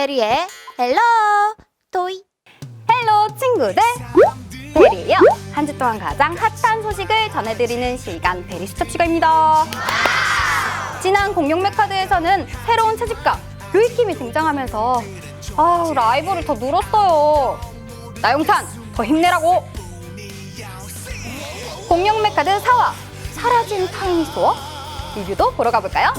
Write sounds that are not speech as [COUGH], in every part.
베리의 헬로 토이. 헬로 친구들. 베리예요. 한 주 동안 가장 핫한 소식을 전해드리는 시간 베리 스톱 시간입니다. 지난 공룡 메카드에서는 새로운 채집가 루이킴이 등장하면서 아 라이벌이 더 늘었어요. 나용찬 더 힘내라고. 공룡 메카드 4화 사라진 타이니소어 리뷰도 보러 가볼까요?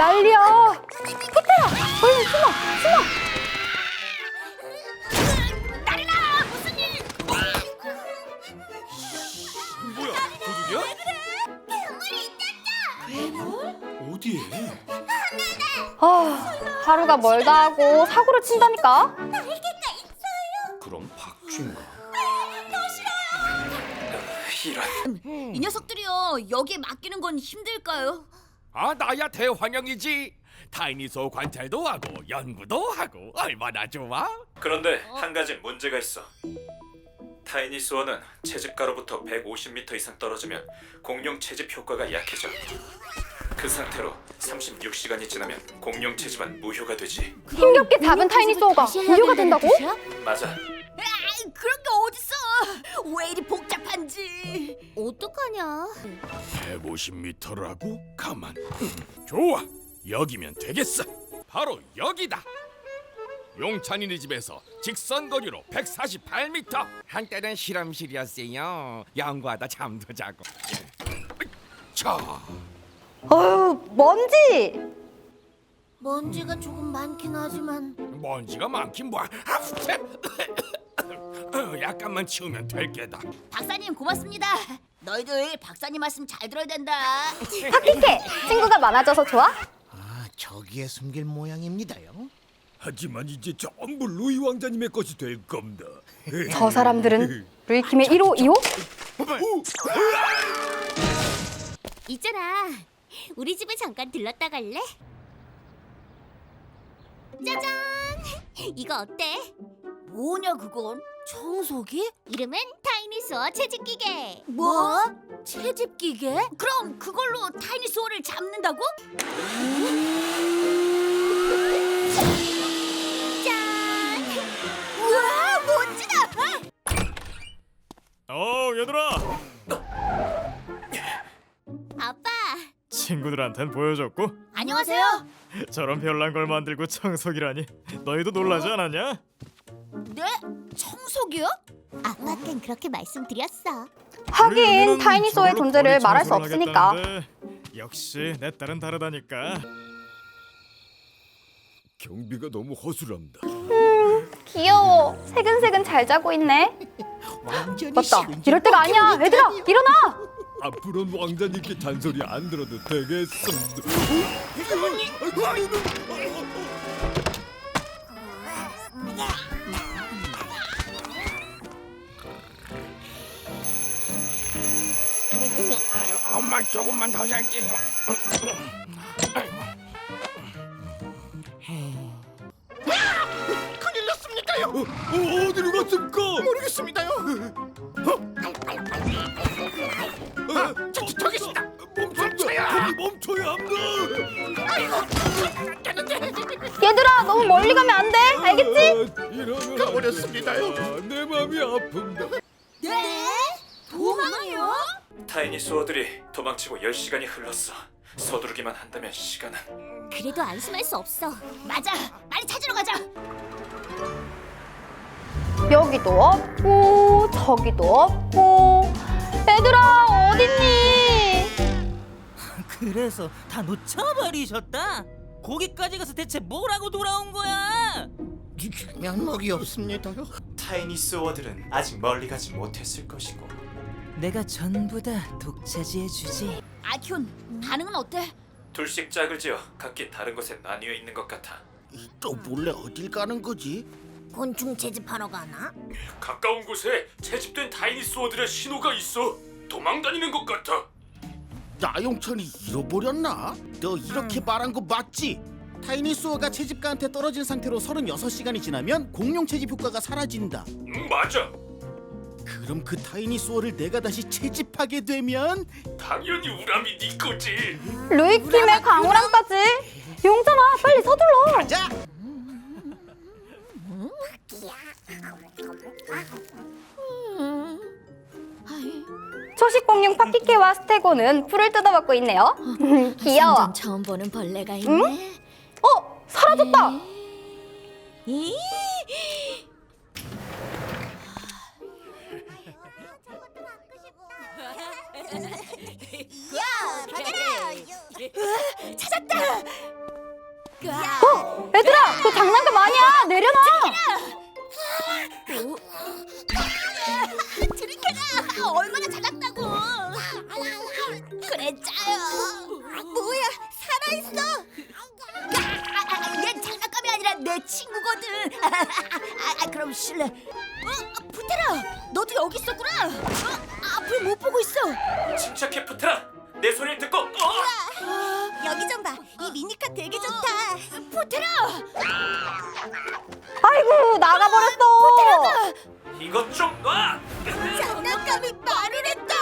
난리야. 호텔아 얼른 숨어 숨어. 뭐야 도둑이야? 어디에? 아 하루가 멀다 하고 사고를 친다니까? 그럼 박쥐인가? 이런. 이 녀석들이요 여기에 맡기는 건 힘들까요? 아 나야 대환영이지. 타이니소 관찰도 하고 연구도 하고 얼마나 좋아. 그런데 한 가지 문제가 있어. 타이니 수어는 채집가로부터 150m 이상 떨어지면 공룡 채집 효과가 약해져. 그 상태로 36시간이 지나면 공룡 채집은 무효가 되지. 힘겹게 잡은 타이니소어가 무효가 된다고? 맞아. 아이 그런 게 어딨어? 왜 이리 복잡 한지. 어떡하냐? 150m라고? 가만. 음, 좋아. 여기면 되겠어. 바로 여기다. 용찬이네 집에서 직선 거리로 148m 한때는 실험실이었어요. 연구하다 잠도 자고. 자. 어휴 먼지! 먼지가 조금 많긴 하지만. 먼지가 많긴 뭐야 어, 약간만 치우면 될 게다 박사님 고맙습니다 너희들 박사님 말씀 잘 들어야 된다 [LAUGHS] 핫키케 친구가 많아져서 좋아? 아, 저기에 숨길 모양입니다요. 하지만 이제 전부 루이 왕자님의 것이 될 겁니다. [LAUGHS] 저 사람들은 루이킴의 1호 2호? 있잖아 우리 집에 잠깐 들렀다 갈래? 짜잔 이거 어때? 뭐냐 그건? 청소기? 이름은 타이니소어 채집기계 뭐? 채집기계? 그럼 그걸로 타이니소어를 잡는다고? 짠! 우와 멋지다! 어 얘들아 아빠 친구들한텐 보여줬고 안녕하세요 저런 별난 걸 만들고 청소기라니 너희도 놀라지 않았냐? 네? 청소기요? 아빠한텐 그렇게 말씀드렸어. 하긴 저걸로 존재를 말할 수 없으니까. 역시 내 딸은 다르다니까. 경비가 너무 허술합니다. 귀여워. 새근새근 잘 자고 있네. 완전히 맞다. 이럴 때가 아니야. 얘들아 일어나! 앞으로는 왕자님께 잔소리 안 들어도 되겠습니다. 엄마 조금만 더 잘게요. 큰일 났습니다요. 어, 어디로 갔습니까? 모르겠습니다요. 어, 저, 저기 있습니다. 멈춰야. 멈춰야 합니다. 얘들아 너무 멀리 가면 안 돼 알겠지? 아, 이러면 가버렸습니다요. 안 됩니다. 내 마음이 아픕니다. 네? 도망이요? 타이니 수어들이 도망치고 10시간이 흘렀어 서두르기만 한다면 시간은 그래도 안심할 수 없어 맞아 빨리 찾으러 가자 여기도 없고 저기도 없고 얘들아 어딨니? 그래서 다 놓쳐버리셨다? 거기까지 가서 대체 뭐라고 돌아온 거야? 면목이 없습니다요. 타이니 수어들은 아직 멀리 가지 못했을 것이고 내가 전부 다 독차지해주지 아키온 반응은 어때? 둘씩 짝을 지어 각기 다른 곳에 나뉘어 있는 것 같아 또 몰래 어딜 가는 거지? 곤충 채집하러 가나? 가까운 곳에 채집된 다이니소어들의 신호가 있어. 도망다니는 것 같아. 나용천이 잃어버렸나? 너 이렇게 말한 거 맞지? 타이니소어가 채집가한테 떨어진 상태로 36시간이 지나면 공룡 채집 효과가 사라진다. 응 맞아. 그럼 그 타이니 소어를 내가 다시 채집하게 되면 당연히 우람이 네 거지. 루이킴의 강우랑까지. 용찬아, 빨리 서둘러. 자, 초식 공룡 파키케와 스테고는 풀을 뜯어먹고 있네요. [LAUGHS] 귀여워. 완전 처음 보는 벌레가 있네. 어, 사라졌다. 이 야, 받아라. 찾았다. 어, 얘들아, 그거 장난감 아니야. 내려놔. 드리케가 얼마나 작았다고. 그래 짜요. 뭐야 살아 있어. 아, 얘 장난감이 아니라 내 친구거든. 아, 아, 그럼 실례. 어, 부테라, 너도 여기 있었구나. 어, 앞을 못 보고 있어. 침착해 푸트라. 내 소리를 듣고. 어! 여기 좀 봐. 이 미니카 되게 좋다. 부테라. 아이고, 나가버렸어. 이것 좀 놔. 장난감이 말을 했다.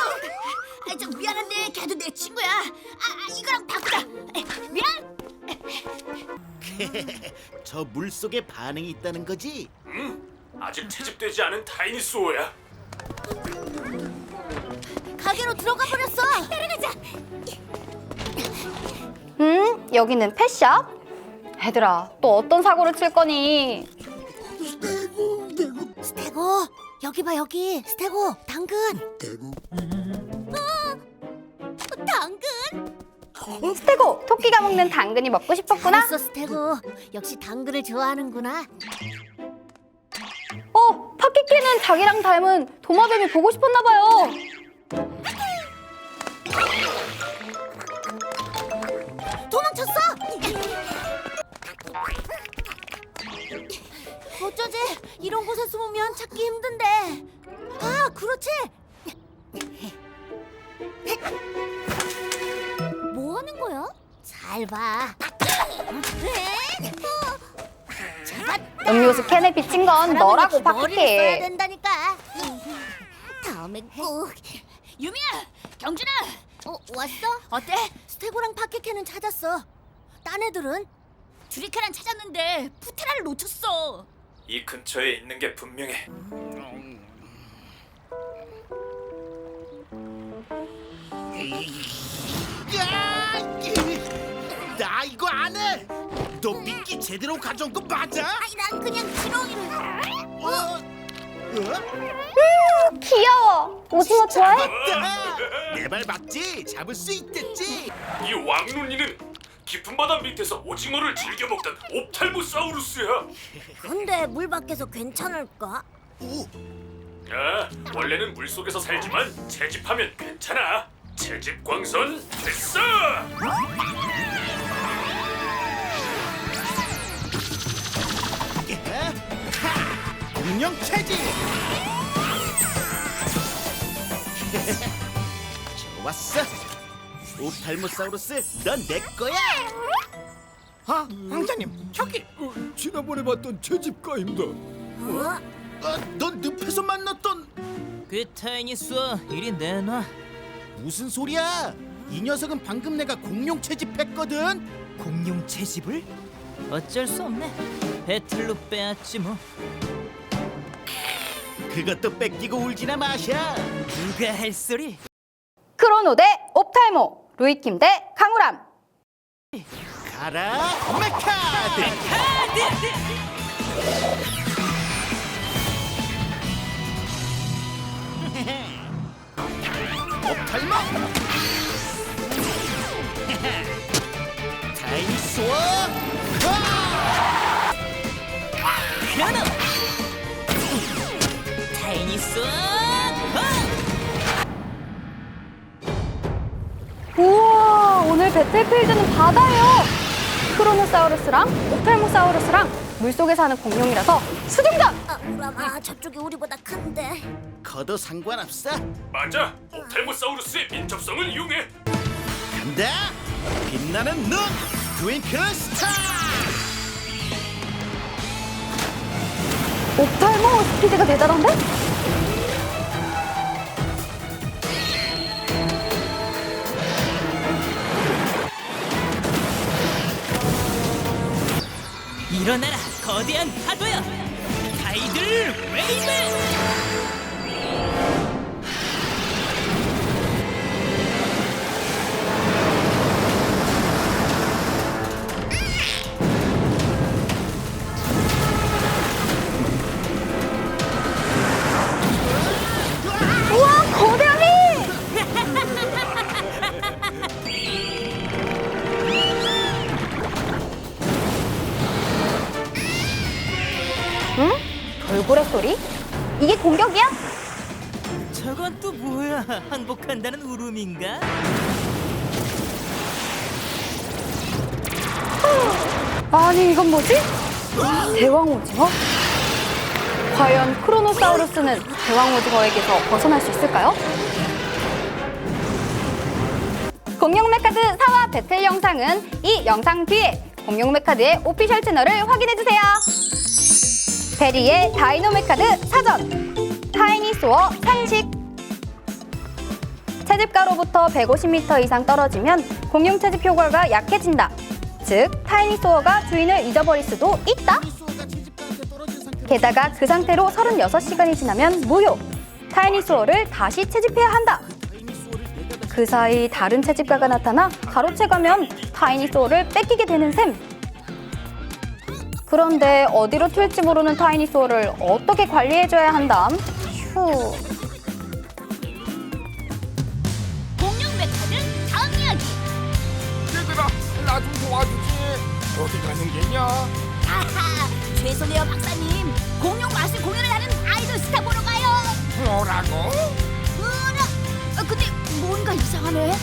아, 좀 미안한데 걔도 내 친구야. 아, 아 이거랑 바꾸자. 에, 미안. [LAUGHS] 저 물속에 반응이 있다는 거지? 아직 채집되지 않은 타이니소어야. 가게로 들어가 버렸어. 따라가자. 음, 여기는 펫샵? 얘들아, 또 어떤 사고를 칠 거니? 스테고 여기 봐 여기 스테고 당근. 어, 당근. 스테고, 토끼가 먹는 당근이 먹고 싶었구나? 잘했어 스테고. 역시 당근을 좋아하는구나. 어, 파키키는 자기랑 닮은 도마뱀이 보고 싶었나 봐요. 잘 봐. 음료수 캔에 비친 건 너라고 머리를 써야 파키키. 된다니까. 다음에 꼭. 유미야, 경준아. 어 왔어? 어때? 스테고랑 파케케는 찾았어. 딴 애들은? 드리케란 찾았는데 푸테라를 놓쳤어. 이 근처에 있는 게 분명해. 야! 나 이거 안 해! 너 미끼 제대로 가져온 거 맞아? 아니 난 그냥 지렁이를. 어? 어? 귀여워. 오징어 좋아해? 내말 맞지? 잡을 수 있겠지? 이 왕눈이는 깊은 바다 밑에서 오징어를 즐겨 먹던 옵탈모사우루스야. 근데 물 밖에서 괜찮을까? 아, 원래는 물 속에서 살지만 채집하면 괜찮아. 채집 광선 됐어. 공룡 채집! 좋았어! 옵탈모사우루스, 넌 내 거야! 아, 왕자님, 저기! 지난번에 봤던 채집가입니다. 어? 어, 넌 늪에서 만났던 그 타이니스와 이리 내놔. 무슨 소리야? 이 녀석은 방금 내가 공룡 채집했거든? 공룡 채집을? 어쩔 수 없네. 배틀로 빼앗지 뭐. 그것도 뺏기고 울지나 마셔! 누가 할 소리? 크로노 대 옵탈모, 루이킴 대 강우람. 가라, 메카드! 옵탈모! [LAUGHS] 다이소어! 피아노! 테니스 우와 오늘 배틀필드는 바다예요 크로노사우루스랑 오펠모사우루스랑 물속에 사는 공룡이라서 수중전! 아, 우라마 저쪽이 우리보다 큰데 커도 상관없어 맞아! 오텔모사우루스의 민첩성을 이용해! 간다 빛나는 눈 트윙클 스타 옥탈모 스피드가 대단한데? 일어나라. 거대한 파도야 타이들 웨이브 돌고래 소리? 이게 공격이야? 저건 또 뭐야 항복한다는 울음인가? 아니 이건 뭐지? 대왕 오징어? 과연 크로노사우루스는 대왕 오징어에게서 벗어날 수 있을까요? 공룡 메카드 4화 배틀 영상은 이 영상 뒤에 공룡 메카드의 오피셜 채널을 확인해주세요. 베리의 다이노 메카드 사전 타이니 소어 상식 채집가로부터 150m 이상 떨어지면 공룡 채집 효과가 약해진다. 즉, 타이니 소어가 주인을 잊어버릴 수도 있다. 게다가 그 상태로 36시간이 지나면 무효. 타이니 소어를 다시 채집해야 한다. 그 사이 다른 채집가가 나타나 가로채가면 타이니 소어를 뺏기게 되는 셈. 그런데 어디로 튈지 모르는 타이니소어를 어떻게 관리해줘야 한담? 휴. 공룡 메카드 다음 이야기. 얘들아 나 좀 도와주지 어디 가는 게냐 아하, 죄송해요 박사님. 공룡 마술 공연을 하는 아이돌 스타 보러 가요. 뭐라고? 으라, 아, 근데 뭔가 이상하네.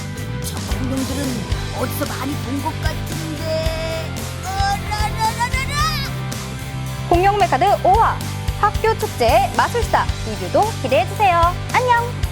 저 공룡들은 어디서 많이 본 것 같은데. 공룡 메카드 5화 학교 축제 마술사 리뷰도 기대해주세요. 안녕!